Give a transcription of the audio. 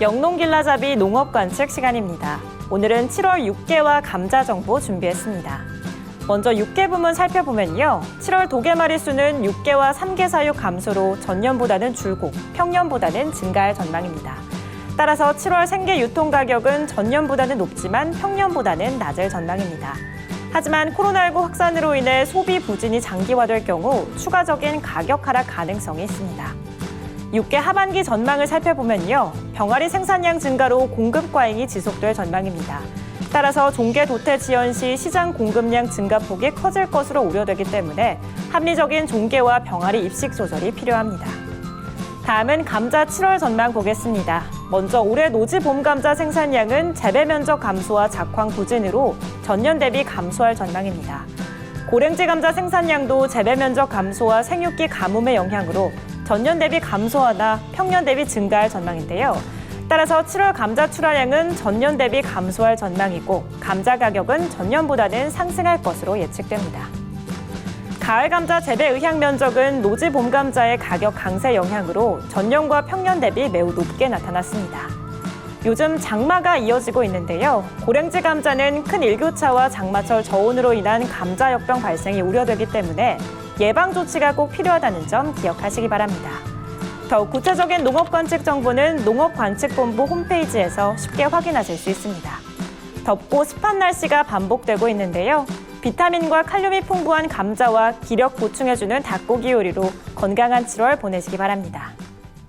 영농길라잡이 농업 관측 시간입니다. 오늘은 7월 육개와 감자 정보 준비했습니다. 먼저 육개 부문 살펴보면요. 7월 도개 마리 수는 육개와 삼개 사육 감소로 전년보다는 줄고 평년보다는 증가할 전망입니다. 따라서 7월 생계 유통 가격은 전년보다는 높지만 평년보다는 낮을 전망입니다. 하지만 코로나19 확산으로 인해 소비 부진이 장기화될 경우 추가적인 가격 하락 가능성이 있습니다. 육개 하반기 전망을 살펴보면요. 병아리 생산량 증가로 공급 과잉이 지속될 전망입니다. 따라서 종계 도태 지연 시 시장 공급량 증가폭이 커질 것으로 우려되기 때문에 합리적인 종계와 병아리 입식 조절이 필요합니다. 다음은 감자 7월 전망 보겠습니다. 먼저 올해 노지 봄 감자 생산량은 재배 면적 감소와 작황 부진으로 전년 대비 감소할 전망입니다. 고랭지 감자 생산량도 재배 면적 감소와 생육기 가뭄의 영향으로 전년 대비 감소하나 평년 대비 증가할 전망인데요. 따라서 7월 감자 출하량은 전년 대비 감소할 전망이고 감자 가격은 전년보다는 상승할 것으로 예측됩니다. 가을 감자 재배 의향 면적은 노지 봄 감자의 가격 강세 영향으로 전년과 평년 대비 매우 높게 나타났습니다. 요즘 장마가 이어지고 있는데요. 고랭지 감자는 큰 일교차와 장마철 저온으로 인한 감자 역병 발생이 우려되기 때문에 예방 조치가 꼭 필요하다는 점 기억하시기 바랍니다. 더욱 구체적인 농업 관측 정보는 농업관측본부 홈페이지에서 쉽게 확인하실 수 있습니다. 덥고 습한 날씨가 반복되고 있는데요. 비타민과 칼륨이 풍부한 감자와 기력 보충해주는 닭고기 요리로 건강한 7월 보내시기 바랍니다.